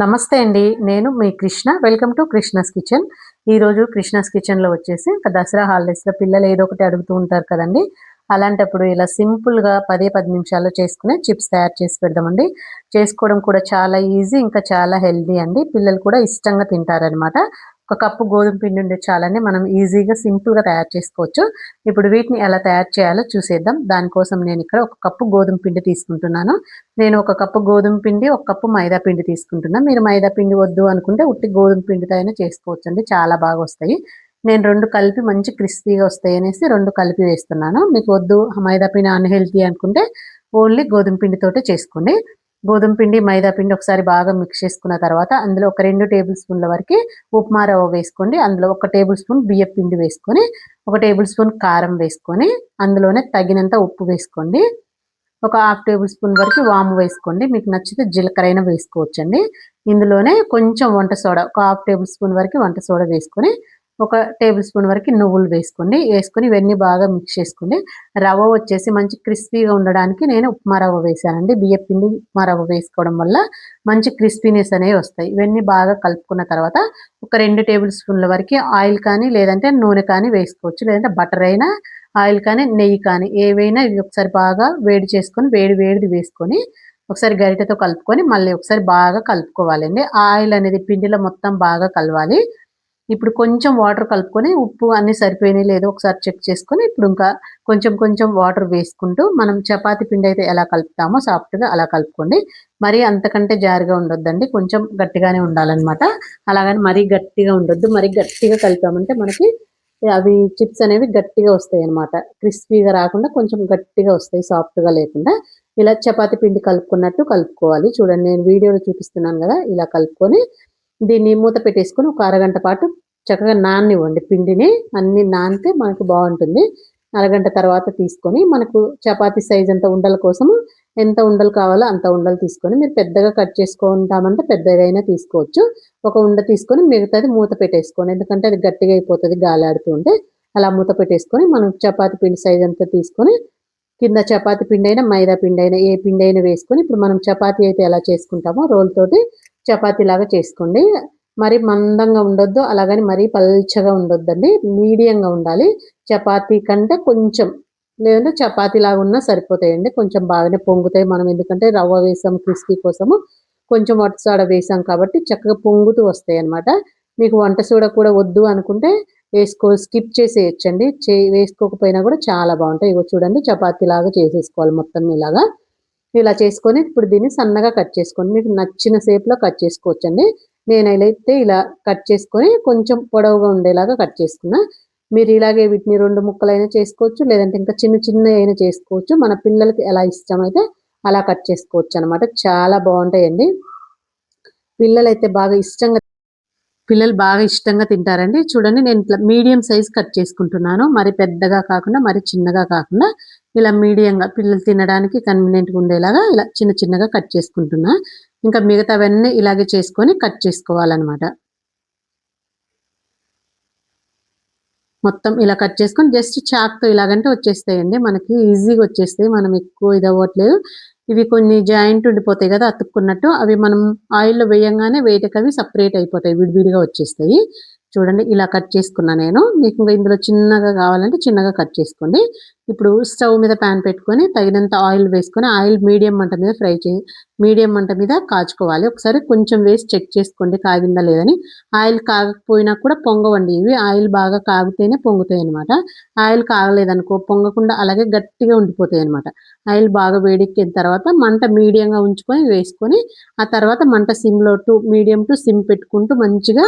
నమస్తే అండి. నేను మీ Krishna. Welcome to Krishna's kitchen. ఈరోజు కృష్ణస్ కిచెన్లో వచ్చేసి ఒక దసరా హాలిడేస్లో పిల్లలు ఏదో ఒకటి అడుగుతూ ఉంటారు కదండి. అలాంటప్పుడు ఇలా సింపుల్గా పదే పది నిమిషాల్లో చేసుకునే చిప్స్ తయారు చేసి పెడదామండి. చేసుకోవడం కూడా చాలా ఈజీ ఇంకా చాలా హెల్దీ అండి. పిల్లలు కూడా ఇష్టంగా తింటారనమాట ఒక కప్పు గోధుమ పిండి ఉండే చాలని మనం ఈజీగా సింపుల్గా తయారు చేసుకోవచ్చు. ఇప్పుడు వీటిని ఎలా తయారు చేయాలో చూసేద్దాం. దానికోసం నేను ఇక్కడ ఒక కప్పు గోధుమ పిండి తీసుకుంటున్నాను. నేను ఒక కప్పు గోధుమ పిండి ఒక కప్పు మైదా పిండి తీసుకుంటున్నాను మీరు మైదా పిండి వద్దు అనుకుంటే ఉట్టి గోధుమ పిండితో అయినా చేసుకోవచ్చు అండి చాలా బాగా వస్తాయి. నేను రెండు కలిపి మంచి క్రిస్పీగా వస్తాయి అనేసి రెండు కలిపి వేస్తున్నాను. మీకు వద్దు మైదా పిండి అన్హెల్తీ అనుకుంటే ఓన్లీ గోధుమ పిండితోటే చేసుకోండి. గోధుమ పిండి మైదా పిండి ఒకసారి బాగా మిక్స్ చేసుకున్న తర్వాత అందులో ఒక రెండు టేబుల్ స్పూన్ల వరకు ఉప్మా రవ్వ వేసుకోండి. అందులో ఒక టేబుల్ స్పూన్ బియ్యం పిండి వేసుకొని ఒక టేబుల్ స్పూన్ కారం వేసుకొని అందులోనే తగినంత ఉప్పు వేసుకోండి. ఒక హాఫ్ టేబుల్ స్పూన్ వరకు వాము వేసుకోండి. మీకు నచ్చితే జీలకర్ర అయినా వేసుకోవచ్చండి. ఇందులోనే కొంచెం వంట సోడా ఒక హాఫ్ టేబుల్ స్పూన్ వరకు వంట సోడా వేసుకొని ఒక టేబుల్ స్పూన్ వరకు నువ్వులు వేసుకోండి. వేసుకొని ఇవన్నీ బాగా మిక్స్ చేసుకోండి రవ్వ వచ్చేసి మంచి క్రిస్పీగా ఉండడానికి నేను ఉప్మా రవ్వ వేసానండి బియ్య పిండి ఉప్మా రవ్వ వేసుకోవడం వల్ల మంచి క్రిస్పీనెస్ అనేవి వస్తాయి. ఇవన్నీ బాగా కలుపుకున్న తర్వాత ఒక రెండు టేబుల్ స్పూన్ల వరకు ఆయిల్ కానీ లేదంటే నూనె కానీ వేసుకోవచ్చు. లేదంటే బటర్ అయినా ఆయిల్ కానీ నెయ్యి కానీ ఏవైనా ఇవి ఒకసారి బాగా వేడి చేసుకొని వేడి వేడిది వేసుకొని ఒకసారి గరిటెతో కలుపుకొని మళ్ళీ ఒకసారి బాగా కలుపుకోవాలండి. ఆయిల్ అనేది పిండిలో మొత్తం బాగా కలవాలి. ఇప్పుడు కొంచెం వాటర్ కలుపుకొని ఉప్పు అన్ని సరిపోయినాయి లేదో ఒకసారి చెక్ చేసుకొని ఇప్పుడు ఇంకా కొంచెం కొంచెం వాటర్ వేసుకుంటూ మనం చపాతి పిండి అయితే ఎలా కలుపుతామో సాఫ్ట్గా అలా కలుపుకోండి. మరీ అంతకంటే జారుగా ఉండొద్దండి. కొంచెం గట్టిగానే ఉండాలన్నమాట. అలాగని మరీ గట్టిగా ఉండొద్దు. మరీ గట్టిగా కలిపామంటే మనకి అవి చిప్స్ అనేవి గట్టిగా వస్తాయి అనమాట క్రిస్పీగా రాకుండా కొంచెం గట్టిగా వస్తాయి సాఫ్ట్గా లేకుండా. ఇలా చపాతి పిండి కలుపుకున్నట్టు కలుపుకోవాలి. చూడండి నేను వీడియోలో చూపిస్తున్నాను కదా ఇలా కలుపుకొని దీన్ని మూత పెట్టేసుకొని ఒక అరగంట పాటు చక్కగా నాననివ్వండి. పిండిని అన్ని నానితే మనకు బాగుంటుంది. అరగంట తర్వాత తీసుకొని మనకు చపాతీ సైజ్ అంత ఉండల కోసము ఎంత ఉండలు కావాలో అంత ఉండలు తీసుకొని మీరు పెద్దగా కట్ చేసుకుంటామంటే పెద్దగా అయినా తీసుకోవచ్చు. ఒక ఉండ తీసుకొని మిగతాది మూత పెట్టేసుకోండి. ఎందుకంటే అది గట్టిగా అయిపోతుంది గాలి ఆడుతూ ఉంటే. అలా మూత పెట్టేసుకొని మనం చపాతి పిండి సైజ్ అంతా తీసుకొని కింద చపాతి పిండి అయినా మైదా పిండి అయినా ఏ పిండి అయినా వేసుకొని ఇప్పుడు మనం చపాతీ అయితే ఎలా చేసుకుంటామో రోల్ తోటి చపాతీ లాగా చేసుకోండి. మరి మందంగా ఉండొద్దు అలాగని మరీ పల్చగా ఉండొద్దండి. మీడియంగా ఉండాలి. చపాతీ కంటే కొంచెం లేదంటే చపాతీ లాగా ఉన్నా సరిపోతాయండి. కొంచెం బాగానే పొంగుతాయి మనం ఎందుకంటే రవ్వ వేసాం క్రిస్పీ కోసము. కొంచెం వంట వేసాం కాబట్టి చక్కగా పొంగుతూ వస్తాయి అనమాట మీకు వంట సోడా కూడా వద్దు అనుకుంటే వేసుకో స్కిప్ చేసేయచ్చండి. చే వేసుకోకపోయినా కూడా చాలా బాగుంటాయి. ఇగో చూడండి చపాతీ లాగా చేసేసుకోవాలి మొత్తం ఇలాగా. ఇలా చేసుకొని ఇప్పుడు దీన్ని సన్నగా కట్ చేసుకోండి మీకు నచ్చిన షేప్లో కట్ చేసుకోవచ్చండి. అయితే ఇలా కట్ చేసుకొని కొంచెం పొడవుగా ఉండేలాగా కట్ చేసుకున్నా. మీరు ఇలాగే వీటిని రెండు ముక్కలైనా చేసుకోవచ్చు లేదంటే ఇంకా చిన్న చిన్న అయినా చేసుకోవచ్చు. మన పిల్లలకి ఎలా ఇష్టమైతే అలా కట్ చేసుకోవచ్చు అనమాట చాలా బాగుంటాయండి. పిల్లలు అయితే బాగా ఇష్టంగా పిల్లలు బాగా ఇష్టంగా తింటారండి. చూడండి నేను ఇట్లా మీడియం సైజ్ కట్ చేసుకుంటున్నాను. మరి పెద్దగా కాకుండా మరి చిన్నగా కాకుండా ఇలా మీడియంగా పిల్లలు తినడానికి కన్వీనియంట్గా ఉండేలాగా ఇలా చిన్న చిన్నగా కట్ చేసుకుంటున్నా. ఇంకా మిగతావన్నీ ఇలాగే చేసుకొని కట్ చేసుకోవాలన్నమాట. మొత్తం ఇలా కట్ చేసుకొని జస్ట్ చాక్తో ఇలాగంటే వచ్చేస్తాయండి. మనకి ఈజీగా వచ్చేస్తాయి. మనం ఎక్కువ ఇది అవ్వట్లేదు. ఇవి కొన్ని జాయింట్ ఉండిపోతాయి కదా అతుక్కున్నట్టు. అవి మనం ఆయిల్లో వేయంగానే వేయటకు అవి సపరేట్ అయిపోతాయి. విడివిడిగా వచ్చేస్తాయి. చూడండి ఇలా కట్ చేసుకున్నా నేను. మీకు ఇందులో చిన్నగా కావాలంటే చిన్నగా కట్ చేసుకోండి. ఇప్పుడు స్టవ్ మీద ప్యాన్ పెట్టుకొని తగినంత ఆయిల్ వేసుకొని ఆయిల్ మీడియం మంట మీద ఫ్రై చే మీడియం మంట మీద కాచుకోవాలి. ఒకసారి కొంచెం వేసి చెక్ చేసుకోండి కాగిందా లేదని. ఆయిల్ కాగకపోయినా కూడా పొంగవండి. ఇవి ఆయిల్ బాగా కాగితేనే పొంగుతాయి అనమాట ఆయిల్ కాగలేదనుకో పొంగకుండా అలాగే గట్టిగా ఉండిపోతాయి అనమాట ఆయిల్ బాగా వేడెక్కిన తర్వాత మంట మీడియంగా ఉంచుకొని వేసుకొని ఆ తర్వాత మంట సిమ్లో టు మీడియం టు సిమ్ పెట్టుకుంటూ మంచిగా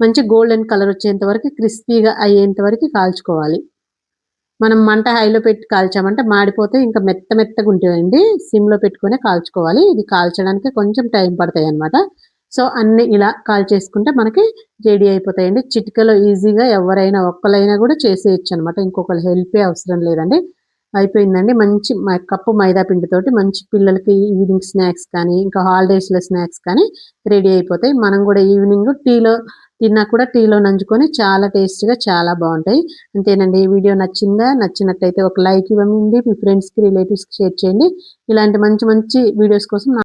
మంచి గోల్డెన్ కలర్ వచ్చేంత వరకు క్రిస్పీగా అయ్యేంత వరకు కాల్చుకోవాలి. మనం మంట హైలో పెట్టి కాల్చామంటే మాడిపోతే ఇంకా మెత్త మెత్తగా ఉంటాయండి సిమ్లో పెట్టుకునే కాల్చుకోవాలి. ఇది కాల్చడానికి కొంచెం టైం పడతాయి అనమాట సో అన్ని ఇలా కాల్చేసుకుంటే మనకి రెడీ అయిపోతాయండి. చిటికలో ఈజీగా ఎవరైనా ఒక్కలైనా కూడా చేసేయచ్చు అనమాట ఇంకొకరు హెల్పే అవసరం లేదండి. అయిపోయిందండి. మంచి కప్పు మైదా పిండితోటి మంచి పిల్లలకి ఈవినింగ్ స్నాక్స్ కానీ ఇంకా హాలిడేస్లో స్నాక్స్ కానీ రెడీ అయిపోతాయి. మనం కూడా ఈవినింగ్ టీలో తిన్నా కూడా టీలో నంచుకొని చాలా టేస్ట్గా చాలా బాగుంటాయి. అంతేనండి ఈ వీడియో నచ్చిందా? నచ్చినట్టయితే ఒక లైక్ ఇవ్వండి మీ ఫ్రెండ్స్కి రిలేటివ్స్కి షేర్ చేయండి. ఇలాంటి మంచి మంచి వీడియోస్ కోసం